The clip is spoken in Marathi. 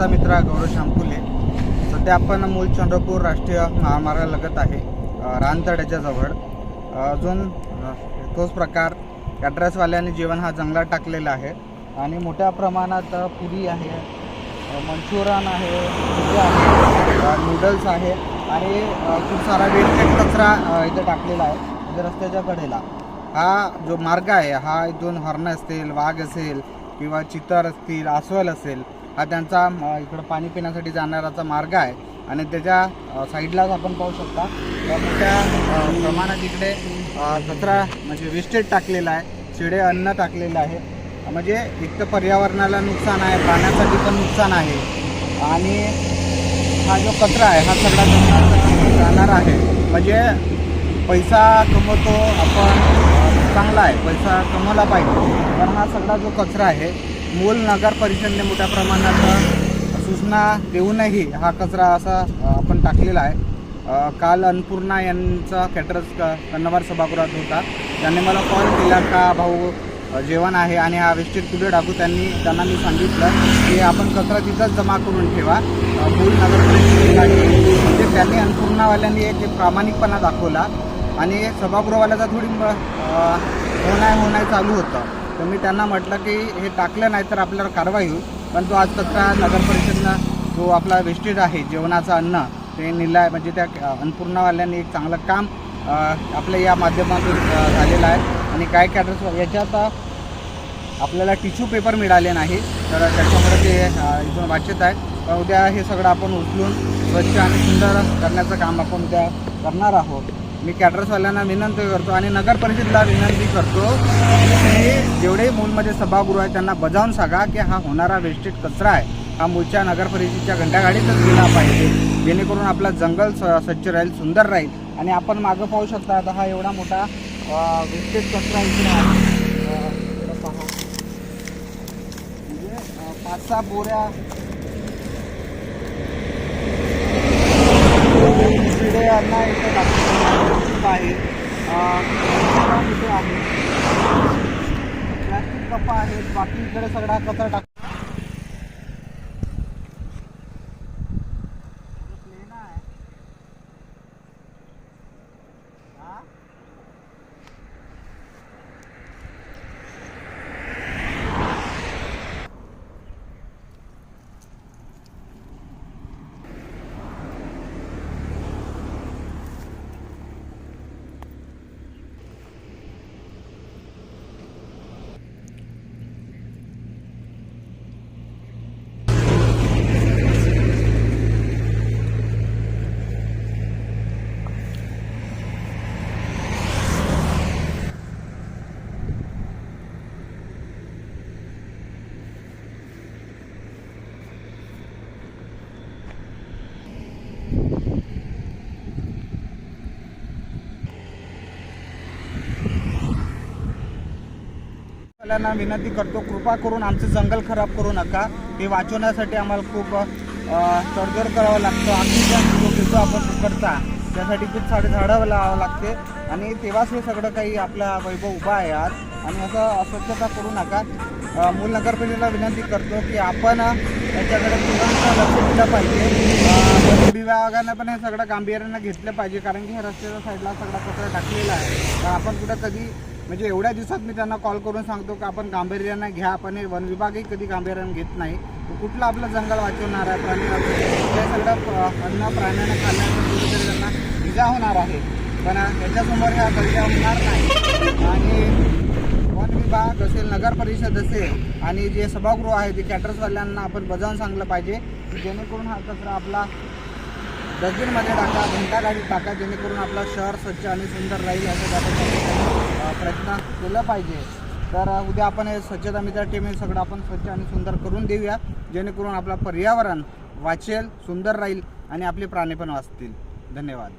नमस्कार मित्र गौरव शामकुले. सध्या आपण मूल चंद्रपूर राष्ट्रीय महामार्गालगत आहे रानतड्याच्या जवळ. अजून तोच प्रकार ॲड्रेसवाल्याने जेवण हा जंगलात टाकलेला आहे. आणि मोठ्या प्रमाणात पुरी आहे मंचुरियन मंचुरन आहे नूडल्स आहे. आणि खूप सारा वेलचेट कचरा इथे टाकलेला आहे म्हणजे रस्त्याच्या कडेला. हा जो मार्ग आहे हा इथून हरण असतील वाघ असेल किंवा चितर असतील अस्वल असेल हा त्यांचा इकडं पाणी पिण्यासाठी जाणाराचा मार्ग आहे. आणि त्याच्या साईडलाच आपण पाहू शकता मोठ्या प्रमाणात इकडे कचरा म्हणजे वेस्टेज टाकलेला आहे शिडे अन्न टाकलेलं आहे. म्हणजे एक तर पर्यावरणाला नुकसान आहे प्राण्यांसाठी पण नुकसान आहे. आणि हा जो कचरा आहे हा सगळा जाणार आहे. म्हणजे पैसा कमवतो आपण चांगला आहे पैसा कमवला पाहिजे. पण हा सगळा जो कचरा आहे मूल नगर परिषदेने मोठ्या प्रमाणात सूचना देऊनही हा कचरा असा आपण टाकलेला आहे. काल अन्नपूर्णा यांचा कॅटरस क कन्नवार सभागृहात होता. त्यांनी मला कॉल केला का भाऊ जेवण आहे आणि हा वेस्टेज कुठे टाकू? त्यांनी त्यांना मी सांगितलं की आपण कचरा तिथंच जमा करून ठेवा. मूल नगर म्हणजे त्यांनी अन्नपूर्णावाल्यांनी एक प्रामाणिकपणा दाखवला आणि सभागृहवाल्याचा थोडी होणार होणार चालू होतं. तर मी त्यांना म्हटलं की हे टाकलं नाही तर आपल्याला कारवाई होईल. पण तो आज कचरा नगर परिषदनं जो आपला वेस्टेज आहे जेवणाचं अन्न ते निला म्हणजे त्या अन्नपूर्णावाल्यांनी एक चांगलं काम आपल्या या माध्यमातून झालेलं आहे. आणि काय कॅटर्स याच्यात आपल्याला टिश्यू पेपर मिळाले नाही. तर त्याच्यामुळे ते इथून वाचत आहे उद्या हे सगळं आपण उचलून स्वच्छ आणि सुंदर करण्याचं काम आपण उद्या करणार आहोत. मी कॅटरसवाल्यांना विनंती करतो आणि नगरपरिषदेला विनंती करतो की तुम्ही जेवढेही मूलमध्ये सभागृह आहे त्यांना बजावून सांगा की हा होणारा वेस्टेड कचरा आहे. हा मूळच्या नगर परिषदेच्या घंटागाडीतच गेला पाहिजे. जेणेकरून आपला जंगल स्वच्छ राहील सुंदर राहील. आणि आपण मागं पाहू शकता आता हा एवढा मोठा वेस्टेज कचरा इकडे आहे म्हणजे, पाच सहा बोऱ्या यांना इथे आहे इथे आहे प्लॅस्टिक कप्पा आहेत बाकी इकडे सगळा कचरा टाक आपल्याला विनंती करतो कृपा करून आमचं जंगल खराब करू नका. ते वाचवण्यासाठी आम्हाला खूप तडजोड करावं लागतं. ऑक्सिजन जो घेतो आपण करता त्यासाठी खूप सारे झाडं लावावं लागते. आणि तेव्हाच हे सगळं काही आपला वैभव उभा आहे आज आणि असं अस्वच्छता करू नका. मूल नगरपालिकेला विनंती करतो की आपण त्याच्याकडे याच्याकडे तुरंत लक्ष दिलं पाहिजे. विभागानं पण हे सगळं गांभीर्यानं घेतलं पाहिजे. कारण की ह्या रस्त्याच्या साईडला सगळा कचरा टाकलेला आहे. तर आपण कुठं कधी म्हणजे एवढ्या दिवसात मी त्यांना कॉल करून सांगतो की आपण गांभीर्यानं घ्या पण हे वन विभागही कधी गांभीर्यानं घेत नाही. तर कुठलं आपलं जंगल वाचवणार आहे प्राणी वाचवणार हे सगळं अन्न प्राण्यानं खाल्ल्यानंतर त्यांना इजा होणार आहे. पण त्याच्यासमोर याच्यासमोर ह्या गलत्या होणार नाही. आणि वन विभाग असेल नगर परिषद असेल आणि जे सभागृह आहे ते कॅटर्सवाल्यांना आपण बजावून सांगलं पाहिजे की जेणेकरून हा कचरा आपला डस्टबिनमध्ये टाका घंटा गाडीत टाका जेणेकरून आपलं शहर स्वच्छ आणि सुंदर राहील असं काम केलं पाहिजे. तर उद्या आपण हे स्वच्छता मित्र टीम हे सगळं आपण स्वच्छ आणि सुंदर करून देऊया जेणेकरून आपलं पर्यावरण वाचेल सुंदर राहील आणि आपले प्राणी पण वाचतील. धन्यवाद.